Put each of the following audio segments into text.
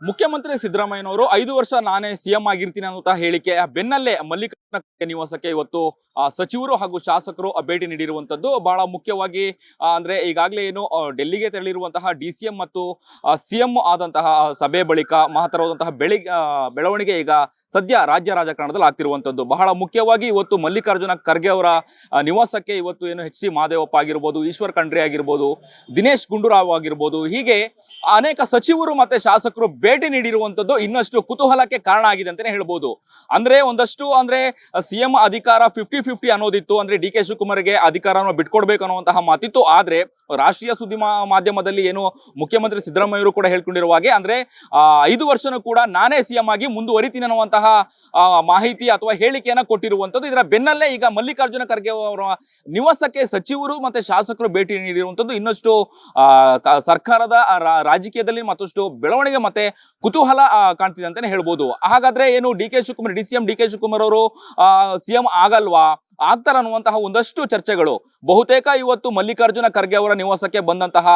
ಮುಖ್ಯಮಂತ್ರಿ ಸಿದ್ದರಾಮಯ್ಯನವರು ಐದು ವರ್ಷ ನಾನೇ ಸಿಎಂ ಆಗಿರ್ತೀನಿ ಅನ್ನುವಂತಹ ಹೇಳಿಕೆ ಬೆನ್ನಲ್ಲೇ ಖರ್ಗೆ ನಿವಾಸಕ್ಕೆ ಇವತ್ತು ಸಚಿವರು ಹಾಗೂ ಶಾಸಕರು ಭೇಟಿ ನೀಡಿರುವಂತದ್ದು ಬಹಳ ಮುಖ್ಯವಾಗಿ ಅಂದ್ರೆ ಈಗಾಗಲೇ ಏನು ಡೆಲ್ಲಿಗೆ ತೆರಳಿರುವಂತಹ ಡಿ ಸಿ ಎಂ ಮತ್ತು ಸಿಎಂ ಆದಂತಹ ಸಭೆ ಬಳಿಕ ಮಹತ್ತರವಾದಂತಹ ಬೆಳಿ ಬೆಳವಣಿಗೆ ಈಗ ಸದ್ಯ ರಾಜ್ಯ ರಾಜಕಾರಣದಲ್ಲಿ ಆಗ್ತಿರುವಂತದ್ದು. ಬಹಳ ಮುಖ್ಯವಾಗಿ ಇವತ್ತು ಮಲ್ಲಿಕಾರ್ಜುನ ಖರ್ಗೆ ಅವರ ನಿವಾಸಕ್ಕೆ ಇವತ್ತು ಏನು ಎಚ್ ಸಿ ಮಹದೇವಪ್ಪ ಆಗಿರ್ಬೋದು, ಈಶ್ವರ್ ಖಂಡ್ರಿ ಆಗಿರ್ಬೋದು, ದಿನೇಶ್ ಗುಂಡೂರಾವ್ ಆಗಿರ್ಬೋದು, ಹೀಗೆ ಅನೇಕ ಸಚಿವರು ಮತ್ತೆ ಶಾಸಕರು ಭೇಟಿ ನೀಡಿರುವಂತದ್ದು ಇನ್ನಷ್ಟು ಕುತೂಹಲಕ್ಕೆ ಕಾರಣ ಆಗಿದೆ ಅಂತಾನೆ ಹೇಳ್ಬೋದು. ಅಂದ್ರೆ ಒಂದಷ್ಟು ಅಂದ್ರೆ ಸಿಎಂ ಅಧಿಕಾರ ಫಿಫ್ಟಿ ಫಿಫ್ಟಿ ಅನ್ನೋದಿತ್ತು. ಅಂದ್ರೆ ಡಿ ಕೆ ಶಿವಕುಮಾರ್ಗೆ ಅಧಿಕಾರವನ್ನು ಬಿಟ್ಕೊಡ್ಬೇಕು ಅನ್ನುವಂತಹ ಮಾತಿತ್ತು. ಆದ್ರೆ ರಾಷ್ಟ್ರೀಯ ಸುದ್ದಿ ಮಾಧ್ಯಮದಲ್ಲಿ ಏನು ಮುಖ್ಯಮಂತ್ರಿ ಸಿದ್ದರಾಮಯ್ಯರು ಕೂಡ ಹೇಳ್ಕೊಂಡಿರುವ ಹಾಗೆ, ಅಂದ್ರೆ ಐದು ವರ್ಷನೂ ಕೂಡ ನಾನೇ ಸಿಎಂ ಆಗಿ ಮುಂದುವರಿತೀನಿ ಅನ್ನುವಂತಹ ಮಾಹಿತಿ ಅಥವಾ ಹೇಳಿಕೆಯನ್ನ ಕೊಟ್ಟಿರುವಂತದ್ದು ಇದರ ಬೆನ್ನಲ್ಲೇ ಈಗ ಮಲ್ಲಿಕಾರ್ಜುನ ಖರ್ಗೆ ಅವರ ನಿವಾಸಕ್ಕೆ ಸಚಿವರು ಮತ್ತೆ ಶಾಸಕರು ಭೇಟಿ ನೀಡಿರುವಂತದ್ದು ಇನ್ನಷ್ಟು ಸರ್ಕಾರದ ರಾಜಕೀಯದಲ್ಲಿ ಮತ್ತಷ್ಟು ಬೆಳವಣಿಗೆ ಮತ್ತೆ ಕುತೂಹಲ ಕಾಣ್ತಿದೆ ಅಂತಾನೆ ಹೇಳ್ಬೋದು. ಹಾಗಾದ್ರೆ ಏನು D K Shivakumar, D C M D K Shivakumar ಅವರು ಸಿಎಂ ಆಗಲ್ವಾ? ಆಗ್ತಾರ ಅನ್ನುವಂತಹ ಒಂದಷ್ಟು ಚರ್ಚೆಗಳು. ಬಹುತೇಕ ಇವತ್ತು ಮಲ್ಲಿಕಾರ್ಜುನ ಖರ್ಗೆ ಅವರ ನಿವಾಸಕ್ಕೆ ಬಂದಂತಹ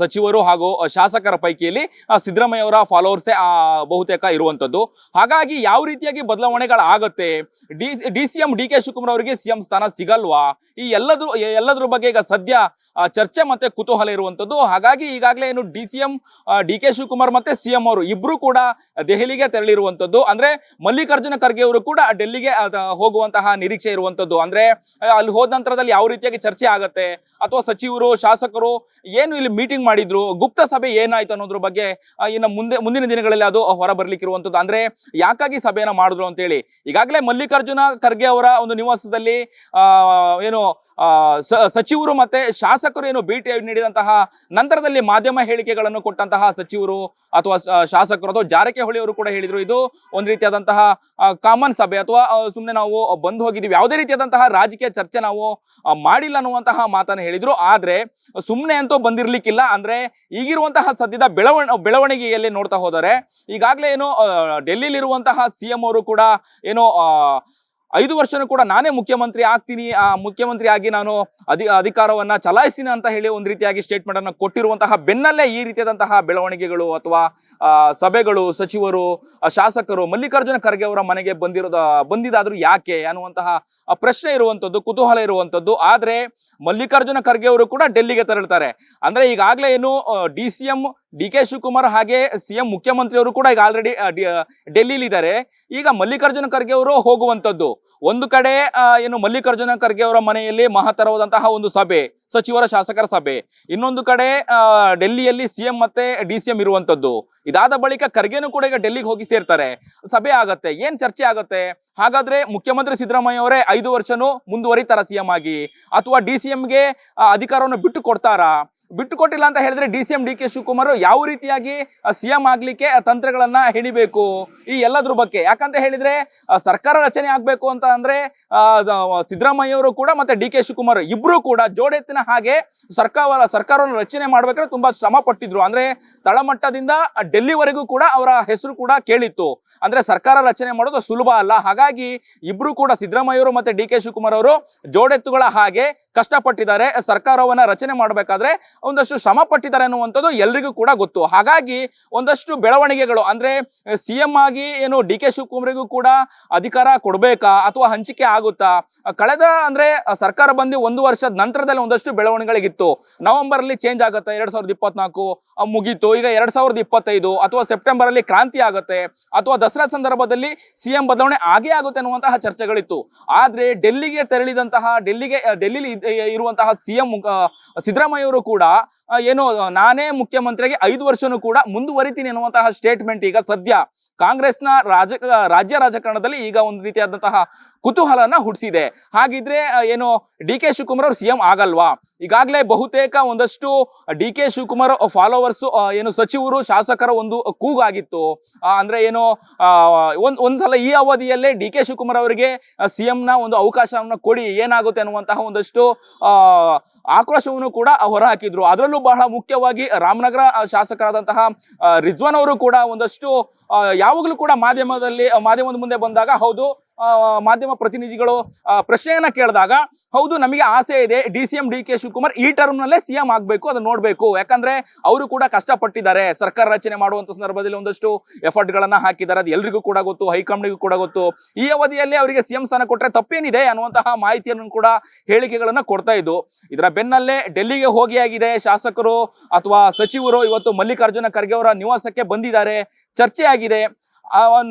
ಸಚಿವರು ಹಾಗೂ ಶಾಸಕರ ಪೈಕಿಯಲ್ಲಿ ಸಿದ್ದರಾಮಯ್ಯ ಅವರ ಫಾಲೋವರ್ಸೇ ಆ, ಬಹುತೇಕ ಇರುವಂತದ್ದು. ಹಾಗಾಗಿ ಯಾವ ರೀತಿಯಾಗಿ ಬದಲಾವಣೆಗಳಾಗತ್ತೆ? D D C M D K Shivakumar ಅವರಿಗೆ ಸಿಎಂ ಸ್ಥಾನ ಸಿಗಲ್ವಾ? ಈ ಎಲ್ಲದ್ರ ಎಲ್ಲದ್ರ ಬಗ್ಗೆ ಈಗ ಸದ್ಯ ಚರ್ಚೆ ಮತ್ತೆ ಕುತೂಹಲ ಇರುವಂತದ್ದು. ಹಾಗಾಗಿ ಈಗಾಗಲೇ ಏನು D C M D K Shivakumar ಮತ್ತೆ ಸಿಎಂ ಅವರು ಇಬ್ರು ಕೂಡ ದೆಹಲಿಗೆ ತೆರಳಿರುವಂತದ್ದು. ಅಂದ್ರೆ ಮಲ್ಲಿಕಾರ್ಜುನ ಖರ್ಗೆ ಅವರು ಕೂಡ ಡೆಲ್ಲಿಗೆ ಹೋಗುವಂತಹ ನಿರೀಕ್ಷೆ ಇರುವಂತದ್ದು. ಅಂದ್ರೆ ಅಲ್ಲಿ ಹೋದ ನಂತರದಲ್ಲಿ ಯಾವ ರೀತಿಯಾಗಿ ಚರ್ಚೆ ಆಗತ್ತೆ? ಅಥವಾ ಸಚಿವರು, ಶಾಸಕರು ಏನು ಇಲ್ಲಿ ಮೀಟಿಂಗ್ ಮಾಡಿದ್ರು? ಗುಪ್ತ ಸಭೆ ಏನಾಯ್ತು ಅನ್ನೋದ್ರ ಬಗ್ಗೆ ಇನ್ನು ಮುಂದೆ, ಮುಂದಿನ ದಿನಗಳಲ್ಲಿ ಅದು ಹೊರ ಬರ್ಲಿಕ್ಕಿರುವಂತದ್ದು ಅಂದ್ರೆ, ಯಾಕಾಗಿ ಸಭೆಯನ್ನ ಮಾಡಿದ್ರು ಅಂತೇಳಿ. ಈಗಾಗಲೇ ಮಲ್ಲಿಕಾರ್ಜುನ ಖರ್ಗೆ ಅವರ ಒಂದು ನಿವಾಸದಲ್ಲಿ ಏನು ಸಚಿವರು ಮತ್ತೆ ಶಾಸಕರು ಏನು ಭೇಟಿ ನೀಡಿದಂತಹ ನಂತರದಲ್ಲಿ ಮಾಧ್ಯಮ ಹೇಳಿಕೆಗಳನ್ನು ಕೊಟ್ಟಂತಹ ಸಚಿವರು ಅಥವಾ ಶಾಸಕರು ಅಥವಾ ಜಾರಕಿಹೊಳಿ ಅವರು ಕೂಡ ಹೇಳಿದ್ರು. ಇದು ಒಂದು ರೀತಿಯಾದಂತಹ ಕಾಮನ್ ಸಭೆ ಅಥವಾ ಸುಮ್ಮನೆ ನಾವು ಬಂದು ಹೋಗಿದ್ದೀವಿ. ಯಾವುದೇ ರೀತಿಯಾದಂತಹ ರಾಜಕೀಯ ಚರ್ಚೆ ನಾವು ಮಾಡಿಲ್ಲ ಅನ್ನುವಂತಹ ಮಾತನ್ನು ಹೇಳಿದ್ರು. ಆದ್ರೆ ಸುಮ್ಮನೆ ಅಂತೂ ಬಂದಿರ್ಲಿಕ್ಕಿಲ್ಲ. ಅಂದ್ರೆ ಈಗಿರುವಂತಹ ಸದ್ಯದ ಬೆಳವಣ, ಬೆಳವಣಿಗೆಯಲ್ಲಿ ನೋಡ್ತಾ ಹೋದರೆ, ಈಗಾಗಲೇ ಏನು ಡೆಲ್ಲಿಲಿರುವಂತಹ ಸಿಎಂ ಅವರು ಕೂಡ ಏನು ಐದು ವರ್ಷನೂ ಕೂಡ ನಾನೇ ಮುಖ್ಯಮಂತ್ರಿ ಆಗ್ತೀನಿ, ಆ ಮುಖ್ಯಮಂತ್ರಿ ಆಗಿ ನಾನು ಅಧಿ, ಅಧಿಕಾರವನ್ನ ಚಲಾಯಿಸ್ತೀನಿ ಅಂತ ಹೇಳಿ ಒಂದು ರೀತಿಯಾಗಿ ಸ್ಟೇಟ್ಮೆಂಟ್ ಅನ್ನು ಕೊಟ್ಟಿರುವಂತಹ ಬೆನ್ನಲ್ಲೇ ಈ ರೀತಿಯಾದಂತಹ ಬೆಳವಣಿಗೆಗಳು ಅಥವಾ ಸಭೆಗಳು, ಸಚಿವರು ಶಾಸಕರು, ಮಲ್ಲಿಕಾರ್ಜುನ ಖರ್ಗೆ ಅವರ ಮನೆಗೆ ಬಂದಿರೋದ, ಬಂದಿದಾದರೂ ಯಾಕೆ ಅನ್ನುವಂತಹ ಪ್ರಶ್ನೆ ಇರುವಂತದ್ದು, ಕುತೂಹಲ ಇರುವಂತದ್ದು. ಆದ್ರೆ ಮಲ್ಲಿಕಾರ್ಜುನ ಖರ್ಗೆ ಅವರು ಕೂಡ ಡೆಲ್ಲಿಗೆ ತೆರಳ್ತಾರೆ. ಅಂದ್ರೆ ಈಗಾಗಲೇ ಏನು D C M D K Shivakumar ಹಾಗೆ ಸಿಎಂ ಮುಖ್ಯಮಂತ್ರಿಯವರು ಕೂಡ ಈಗ ಆಲ್ರೆಡಿ ಡೆಲ್ಲಿಲಿ ಇದ್ದಾರೆ ಈಗ ಮಲ್ಲಿಕಾರ್ಜುನ ಖರ್ಗೆ ಅವರು ಹೋಗುವಂತದ್ದು ಒಂದು ಕಡೆ ಏನು ಮಲ್ಲಿಕಾರ್ಜುನ ಖರ್ಗೆ ಅವರ ಮನೆಯಲ್ಲಿ ಮಹತ್ತರವಾದಂತಹ ಒಂದು ಸಭೆ, ಸಚಿವರ ಶಾಸಕರ ಸಭೆ. ಇನ್ನೊಂದು ಕಡೆ ಡೆಲ್ಲಿಯಲ್ಲಿ ಸಿಎಂ ಮತ್ತೆ ಡಿ ಸಿ ಎಂ ಇರುವಂತದ್ದು ಇದಾದ ಬಳಿಕ ಖರ್ಗೆನು ಕೂಡ ಈಗ ಡೆಲ್ಲಿಗೆ ಹೋಗಿ ಸೇರ್ತಾರೆ. ಸಭೆ ಆಗತ್ತೆ. ಏನ್ ಚರ್ಚೆ ಆಗತ್ತೆ? ಹಾಗಾದ್ರೆ ಮುಖ್ಯಮಂತ್ರಿ ಸಿದ್ದರಾಮಯ್ಯ ಅವರೇ ಐದು ವರ್ಷನೂ ಮುಂದುವರಿತಾರ ಸಿಎಂ ಆಗಿ? ಅಥವಾ ಡಿ ಸಿ ಎಂಗೆ ಅಧಿಕಾರವನ್ನು ಬಿಟ್ಟು ಕೊಡ್ತಾರಾ? ಬಿಟ್ಟು ಕೊಟ್ಟಿಲ್ಲ ಅಂತ ಹೇಳಿದ್ರೆ D C M D K Shivakumar ಯಾವ ರೀತಿಯಾಗಿ ಸಿಎಂ ಆಗ್ಲಿಕ್ಕೆ ತಂತ್ರಗಳನ್ನ ಹಿಡಿಬೇಕು ಈ ಎಲ್ಲದ್ರ ಬಗ್ಗೆ. ಯಾಕಂತ ಹೇಳಿದ್ರೆ ಸರ್ಕಾರ ರಚನೆ ಆಗ್ಬೇಕು ಅಂತ ಅಂದ್ರೆ ಸಿದ್ದರಾಮಯ್ಯ ಅವರು ಕೂಡ ಮತ್ತೆ ಡಿ ಕೆ ಶಿವಕುಮಾರ್ ಇಬ್ರು ಕೂಡ ಜೋಡೆತ್ತಿನ ಹಾಗೆ ಸರ್ಕಾರ, ಸರ್ಕಾರವನ್ನು ರಚನೆ ಮಾಡ್ಬೇಕಾದ್ರೆ ತುಂಬಾ ಶ್ರಮ ಪಟ್ಟಿದ್ರು. ಅಂದ್ರೆ ತಳಮಟ್ಟದಿಂದ ಡೆಲ್ಲಿವರೆಗೂ ಕೂಡ ಅವರ ಹೆಸರು ಕೂಡ ಕೇಳಿತ್ತು. ಅಂದ್ರೆ ಸರ್ಕಾರ ರಚನೆ ಮಾಡೋದು ಸುಲಭ ಅಲ್ಲ. ಹಾಗಾಗಿ ಇಬ್ರು ಕೂಡ ಸಿದ್ದರಾಮಯ್ಯ ಅವರು ಮತ್ತೆ ಡಿ ಕೆ ಶಿವಕುಮಾರ್ ಅವರು ಜೋಡೆತ್ತುಗಳ ಹಾಗೆ ಕಷ್ಟಪಟ್ಟಿದ್ದಾರೆ. ಸರ್ಕಾರವನ್ನ ರಚನೆ ಮಾಡಬೇಕಾದ್ರೆ ಒಂದಷ್ಟು ಶ್ರಮ ಪಟ್ಟಿದ್ದಾರೆ ಅನ್ನುವಂಥದ್ದು ಎಲ್ರಿಗೂ ಕೂಡ ಗೊತ್ತು. ಹಾಗಾಗಿ ಒಂದಷ್ಟು ಬೆಳವಣಿಗೆಗಳು, ಅಂದ್ರೆ ಸಿ ಎಂ ಆಗಿ ಏನು ಡಿ ಕೆ ಶಿವಕುಮಾರಿಗೂ ಕೂಡ ಅಧಿಕಾರ ಕೊಡಬೇಕಾ ಅಥವಾ ಹಂಚಿಕೆ ಆಗುತ್ತಾ? ಕಳೆದ, ಅಂದ್ರೆ ಸರ್ಕಾರ ಬಂದು ಒಂದು ವರ್ಷದ ನಂತರದಲ್ಲಿ ಒಂದಷ್ಟು ಬೆಳವಣಿಗೆಗಳಿಗಿತ್ತು. ನವೆಂಬರ್ ಅಲ್ಲಿ ಚೇಂಜ್ ಆಗುತ್ತೆ, ಎರಡ್ ಸಾವಿರದ ಇಪ್ಪತ್ನಾಲ್ಕು ಮುಗೀತು. ಈಗ ಎರಡ್ ಸಾವಿರದ ಇಪ್ಪತ್ತೈದು ಅಥವಾ ಸೆಪ್ಟೆಂಬರ್ ಅಲ್ಲಿ ಕ್ರಾಂತಿ ಆಗುತ್ತೆ ಅಥವಾ ದಸರಾ ಸಂದರ್ಭದಲ್ಲಿ ಸಿಎಂ ಬದಲಾವಣೆ ಆಗೇ ಆಗುತ್ತೆ ಅನ್ನುವಂತಹ ಚರ್ಚೆಗಳಿತ್ತು. ಆದ್ರೆ, ಡೆಲ್ಲಿಗೆ ತೆರಳಿದಂತಹ, ಡೆಲ್ಲಿಗೆ ಡೆಲ್ಲಿ ಇರುವಂತಹ ಸಿಎಂ ಸಿದ್ದರಾಮಯ್ಯ ಅವರು ಕೂಡ ಏನು, ನಾನೇ ಮುಖ್ಯಮಂತ್ರಿಗೆ ಐದು ವರ್ಷನೂ ಕೂಡ ಮುಂದುವರಿತೀನಿ ಎನ್ನುವಂತಹ ಸ್ಟೇಟ್ಮೆಂಟ್ ಈಗ ಸದ್ಯ ಕಾಂಗ್ರೆಸ್ನ ರಾಜ, ರಾಜ್ಯ ರಾಜಕಾರಣದಲ್ಲಿ ಈಗ ಒಂದು ರೀತಿಯಾದಂತಹ ಕುತೂಹಲನ ಹುಟ್ಟಿಸಿದೆ ಹಾಗಿದ್ರೆ ಏನು, ಡಿ ಕೆ ಶಿವಕುಮಾರ್ ಅವರು ಸಿಎಂ ಆಗಲ್ವಾ? ಈಗಾಗಲೇ ಬಹುತೇಕ ಒಂದಷ್ಟು ಡಿ ಕೆ ಶಿವಕುಮಾರ್ ಫಾಲೋವರ್ಸ್ ಏನು, ಸಚಿವರು, ಶಾಸಕರ ಒಂದು ಕೂಗಾಗಿತ್ತು. ಅಂದ್ರೆ ಏನು ಒಂದ್, ಒಂದ್ಸಲ ಈ ಅವಧಿಯಲ್ಲೇ ಡಿ ಕೆ ಶಿವಕುಮಾರ್ ಅವರಿಗೆ ಸಿಎಂ ನ ಒಂದು ಅವಕಾಶವನ್ನ ಕೊಡಿ ಏನಾಗುತ್ತೆ ಅನ್ನುವಂತಹ ಒಂದಷ್ಟು ಆಕ್ರೋಶವನ್ನು ಕೂಡ ಹೊರಹಾಕಿದ್ರು. ಅದರಲ್ಲೂ ಬಹಳ ಮುಖ್ಯವಾಗಿ ರಾಮನಗರ ಶಾಸಕರಾದಂತಹ ರಿಜ್ವಾನ್ ಅವರು ಕೂಡ ಒಂದಷ್ಟು ಯಾವಾಗಲೂ ಕೂಡ ಮಾಧ್ಯಮದಲ್ಲಿ ಮಾಧ್ಯಮದ ಮುಂದೆ ಬಂದಾಗ ಹೌದು ಮಾಧ್ಯಮ ಪ್ರತಿನಿಧಿಗಳು ಪ್ರಶ್ನೆಯನ್ನ ಕೇಳಿದಾಗ, ಹೌದು, ನಮಗೆ ಆಸೆ ಇದೆ, D C M, D K Shivakumar ಈ ಟರ್ಮ್ ನಲ್ಲೇ ಸಿಎಂ ಆಗಬೇಕು, ಅದನ್ನ ನೋಡಬೇಕು. ಯಾಕಂದ್ರೆ ಅವರು ಕೂಡ ಕಷ್ಟಪಟ್ಟಿದ್ದಾರೆ. ಸರ್ಕಾರ ರಚನೆ ಮಾಡುವಂತ ಸಂದರ್ಭದಲ್ಲಿ ಒಂದಷ್ಟು ಎಫರ್ಟ್ ಗಳನ್ನ ಹಾಕಿದ್ದಾರೆ. ಅದು ಎಲ್ರಿಗೂ ಕೂಡ ಗೊತ್ತು, ಹೈಕಮಾಂಡ್ಗೂ ಕೂಡ ಗೊತ್ತು. ಈ ಅವಧಿಯಲ್ಲಿ ಅವರಿಗೆ ಸಿಎಂ ಸ್ಥಾನ ಕೊಟ್ಟರೆ ತಪ್ಪೇನಿದೆ ಅನ್ನುವಂತಹ ಮಾಹಿತಿಯನ್ನು ಕೂಡ ಹೇಳಿಕೆಗಳನ್ನ ಕೊಡ್ತಾ ಇದ್ದು, ಇದರ ಬೆನ್ನಲ್ಲೇ ಡೆಲ್ಲಿಗೆ ಹೋಗಿ ಆಗಿದೆ ಶಾಸಕರು ಅಥವಾ ಸಚಿವರು. ಇವತ್ತು ಮಲ್ಲಿಕಾರ್ಜುನ ಖರ್ಗೆ ಅವರ ನಿವಾಸಕ್ಕೆ ಬಂದಿದ್ದಾರೆ. ಚರ್ಚೆ ಆಗಿದೆ.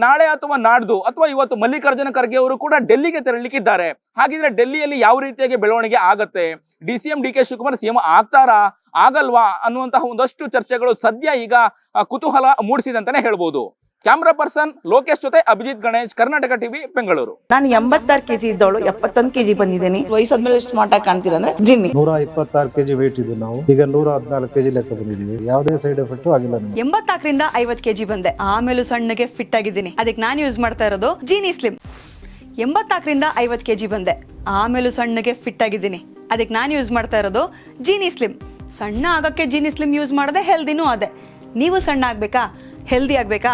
ನಾಳೆ ಅಥವಾ ನಾಡ್ದು ಅಥವಾ ಇವತ್ತು ಮಲ್ಲಿಕಾರ್ಜುನ ಖರ್ಗೆ ಅವರು ಕೂಡ ಡೆಲ್ಲಿಗೆ ತೆರಳಲಿಕ್ಕಿದ್ದಾರೆ. ಹಾಗಿದ್ರೆ ಡೆಲ್ಲಿಯಲ್ಲಿ ಯಾವ ರೀತಿಯಾಗಿ ಬೆಳವಣಿಗೆ ಆಗತ್ತೆ? D C M, D K Shivakumar CM ಆಗ್ತಾರಾ? ಆಗಲ್ವಾ? ಅನ್ನುವಂತಹ ಒಂದಷ್ಟು ಚರ್ಚೆಗಳು ಸದ್ಯ ಈಗ ಕುತೂಹಲ ಮೂಡಿಸಿದಂತಾನೆ ಹೇಳ್ಬೋದು. ಕ್ಯಾಮ್ರಾ ಪರ್ಸನ್ ಲೋಕೇಶ್ ಜೊತೆ ಅಭಿಜಿತ್ ಗಣೇಶ್ ಕರ್ನಾಟಕ ಟಿವಿ ಬೆಂಗಳೂರು ನಾನು ಎಂಬತ್ತಾರು ಕೆಜಿ ಇದ್ದವಳು ಎಪ್ಪತ್ತೊಂದು ಕೆಜಿ ಬಂದಿದ್ದೀನಿ. ವಯಸ್ಸಾದ್ಮೇಲೆ ಎಷ್ಟು ಆಗಿ ಕಾಣ್ತೀರ ಅಂದ್ರೆ ಜಿನ್ನಿ. ನೂರ ಇಪ್ಪತ್ತಾರು ಕೆಜಿ ವೇಟ್ ಇದ್ದು ನಾವು. ಈಗ ನೂರ ಹದಿನಾಲ್ಕು ಕೆಜಿ ಲೆಕ್ಕ ಬಂದಿದ್ದೀವಿ. ಯಾವುದೇ ಸೈಡ್ ಎಫೆಕ್ಟ್ ಆಗಿಲ್ಲ ಎಂಬತ್ತಾಕರಿಂದ ಎಂಬತ್ನಾಲ್ಕರಿಂದ ಐವತ್ ಕೆಜಿ ಬಂದೆ. ಆಮೇಲೂ ಸಣ್ಣಗೆ ಫಿಟ್ ಆಗಿದ್ದೀನಿ. ಅದಕ್ಕೆ ನಾನು ಯೂಸ್ ಮಾಡ್ತಾ ಇರೋದು ಜೀನಿ ಸ್ಲಿಮ್ ಎಂಬತ್ನಾಲ್ಕರಿಂದ ಐವತ್ತು ಕೆಜಿ ಬಂದೆ. ಆಮೇಲೂ ಸಣ್ಣಗೆ ಫಿಟ್ ಆಗಿದ್ದೀನಿ. ಅದಕ್ಕೆ ನಾನು ಯೂಸ್ ಮಾಡ್ತಾ ಇರೋದು ಜೀನಿ ಸ್ಲಿಮ್ ಸಣ್ಣ ಆಗಕ್ಕೆ ಜೀನಿ ಸ್ಲಿಮ್ ಯೂಸ್ ಮಾಡದೆ ಹೆಲ್ದಿನೂ ಅದೇ. ನೀವು ಸಣ್ಣ ಆಗ್ಬೇಕಾ? ಹೆಲ್ದಿ ಆಗ್ಬೇಕಾ?